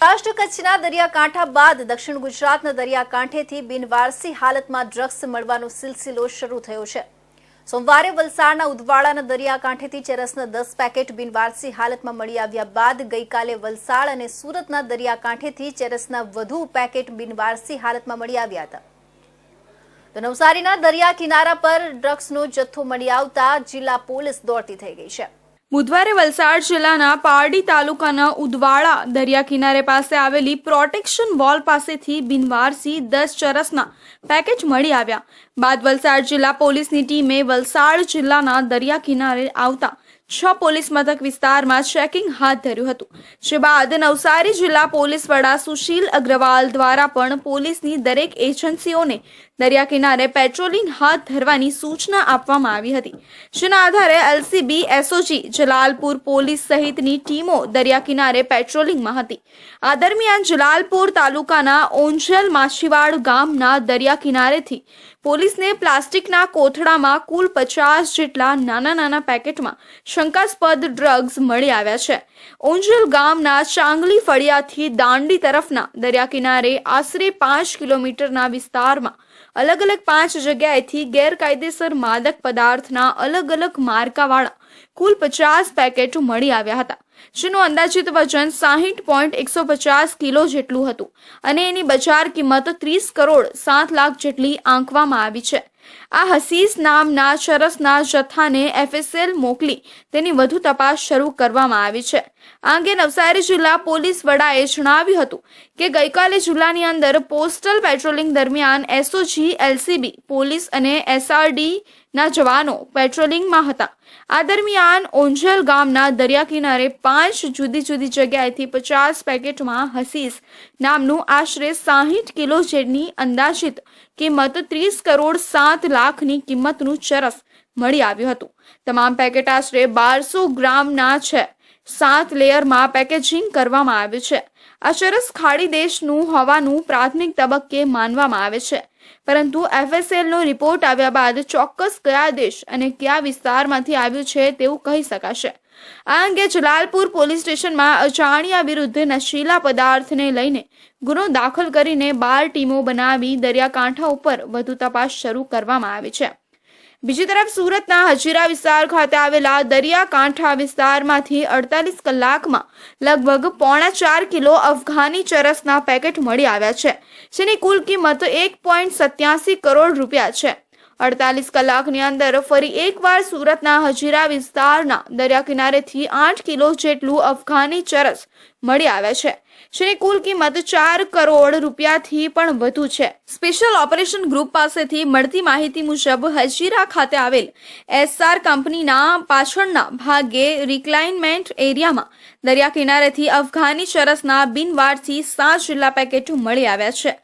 સૌરાષ્ટ્ર કચ્છના દરિયાકાંઠા બાદ દક્ષિણ ગુજરાતના દરિયાકાંઠેથી બિનવારસી હાલતમાં ડ્રગ્સ મળવાનો સિલસિલો શરૂ થયો છે. સોમવારે વલસાડના ઉદવાડાના દરિયાકાંઠેથી ચરસના દસ પેકેટ બિનવારસી હાલતમાં મળી આવ્યા બાદ ગઈકાલે વલસાડ અને સુરતના દરિયાકાંઠેથી ચરસના વધુ પેકેટ બિનવારસી હાલતમાં મળી આવ્યા હતા. તો નવસારીના દરિયા કિનારા પર ડ્રગ્સનો જથ્થો મળી આવતા જિલ્લા પોલીસ દોડતી થઈ ગઈ છે. બુધવારે વલસાડ જિલ્લાના પારડી તાલુકાના ઉદવાડા દરિયા કિનારે પાસે આવેલી પ્રોટેક્શન વોલ પાસેથી બિનવારસી દસ ચરસના પેકેજ મળી આવ્યા. બાદ વલસાડ જિલ્લા પોલીસની ટીમે વલસાડ જિલ્લાના દરિયા કિનારે આવતા છ પોલીસ મથક વિસ્તારમાં ચેકિંગ હાથ ધર્યું હતું. જે બાદ નવસારી જિલ્લા પોલીસ વડા સુશીલ અગ્રવાલ દ્વારા પણ પોલીસની દરેક એજન્સીઓને દરિયા કિનારે પેટ્રોલિંગ હાથ ધરવાની સૂચના આપવામાં આવી હતી. જેના આધારે એલસીબી, એસઓજી, જલાલપુર પોલીસ સહિતની ટીમો દરિયા કિનારે પેટ્રોલિંગમાં હતી. આ દરમિયાન જલાલપુર તાલુકાના ઓંજલ માછીવાડ ગામના દરિયા કિનારેથી પોલીસને પ્લાસ્ટિકના કોથળામાં કુલ પચાસ જેટલા નાના નાના પેકેટમાં શંકાસ્પદ ડ્રગ્સ મળી આવ્યા છે. ઓંજલ ગામના ચાંગલી ફળિયાથી દાંડી તરફના દરિયા કિનારે આશરે પાંચ કિલોમીટરના વિસ્તારમાં અલગ અલગ પાંચ જગ્યાએથી ગેરકાયદેસર માદક પદાર્થના અલગ અલગ માર્કાવાળા કુલ પચાસ પેકેટ મળી આવ્યા હતા. જેનું અંદાજિત વજન સાહીઠ પોઈન્ટ એકસો પચાસ કિલો જેટલું હતું. અને એની બજાર કિંમત ત્રીસ કરોડ સાત લાખ જેટલી આંકવામાં આવી છે. આ હસીસ નામના ચરસના જથ્થાને એફએસએલ મોકલી તેની વધુ તપાસ શરૂ કરવામાં આવી છે. આ અંગે નવસારી જિલ્લા પોલીસ વડાએ જણાવ્યું હતું કે ગઈકાલે જિલ્લાની અંદર પોસ્ટલ પેટ્રોલિંગ દરમિયાન એસઓજી એલસીબી પોલીસ અને એસઆરડી ના જવાનો પેટ્રોલિંગમાં હતા. આ દરમિયાન ઓંજલ ગામના દરિયા કિનારે પાંચ જુદી જુદી જગ્યાએથી પચાસ પેકેટમાં હસીસ નામનું આશરે સાહીઠ કિલો જેટની અંદાજિત કિંમત ત્રીસ કરોડ સાત લાખની કિંમતનું ચરસ મળી આવ્યું હતું. તમામ પેકેટ આશરે બારસો ગ્રામના છે. સાત લેયરમાં પેકેજિંગ કરવામાં આવ્યું છે. આ ચરસ ખાડી દેશનું હોવાનું પ્રાથમિક તબક્કે માનવામાં આવે છે. પરંતુ એફએસએલનો રિપોર્ટ આવ્યા બાદ ચોક્કસ કયા દેશ અને કયા વિસ્તારમાંથી આવ્યું છે તેવું કહી શકાશે. આ અંગે જલાલપુર પોલીસ સ્ટેશનમાં અજાણ્યા વિરુદ્ધ નશીલા પદાર્થને લઈને ગુનો દાખલ કરીને બાર ટીમો બનાવી દરિયાકાંઠા ઉપર વધુ તપાસ શરૂ કરવામાં આવી છે. બીજી તરફ સુરતના હજીરા વિસ્તાર ખાતે આવેલા દરિયાકાંઠા વિસ્તારમાંથી અડતાલીસ કલાકમાં લગભગ પોણા ચાર કિલો અફઘાની ચરસના પેકેટ મળી આવ્યા છે, જેની કુલ કિંમત એક પોઈન્ટ સત્યાસી કરોડ રૂપિયા છે. અડતાલીસ કલાકની અંદર ફરી એકવાર સુરતના હજીરા વિસ્તારના દરિયા કિનારેથી આઠ કિલો જેટલું અફઘાની ચરસ મળી આવ્યા છે. જેની કુલ કિંમત ચાર કરોડ રૂપિયાથી પણ વધુ છે. સ્પેશિયલ ઓપરેશન ગ્રુપ પાસેથી મળતી માહિતી મુજબ હજીરા ખાતે આવેલ એસઆર કંપનીના પાછળના ભાગે રિક્લાઇનમેન્ટ એરિયામાં દરિયા કિનારેથી અફઘાની ચરસના બિનવારથી સાત જિલ્લા પેકેટ મળી આવ્યા છે.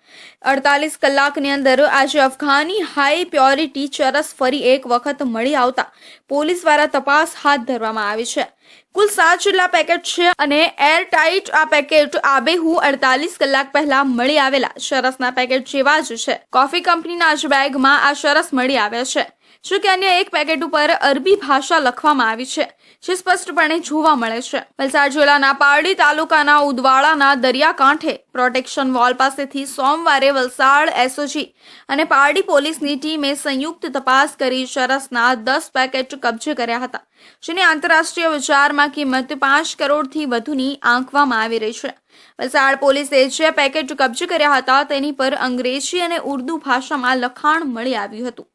અડતાલીસ કલાકની અંદર આજે અફઘાની હાઈ પ્યોરિટી ચરસ ફરી એક વખત મળી આવતા પોલીસ દ્વારા તપાસ હાથ ધરવામાં આવી છે. કુલ સાત જેટલા પેકેટ છે અને એર ટાઈટ આ પેકેટ આબેહુ અડતાલીસ કલાક પહેલા મળી આવેલા. શરસના પેકેટ જેવા જ છે. કોફી કંપનીના જ બેગમાં આ શરસ મળી આવ્યા છે. જો કે અન્ય એક પેકેટ ઉપર અરબી ભાષા લખવામાં આવી છે, જે સ્પષ્ટપણે જોવા મળે છે. વલસાડ જિલ્લાના પારડી તાલુકાના ઉદવાડાના દરિયાકાંઠે પ્રોટેક્શન વોલ પાસેથી સોમવારે વલસાડ એસઓજી અને પારડી પોલીસની ટીમે સંયુક્ત તપાસ કરી ચરસના દસ પેકેટ કબજે કર્યા હતા, જેની આંતરરાષ્ટ્રીય બજારમાં કિંમત પાંચ કરોડથી વધુની આંકવામાં આવી રહી છે. વલસાડ પોલીસે જે પેકેટ કબજે કર્યા હતા તેની પર અંગ્રેજી અને ઉર્દુ ભાષામાં લખાણ મળી આવ્યું હતું.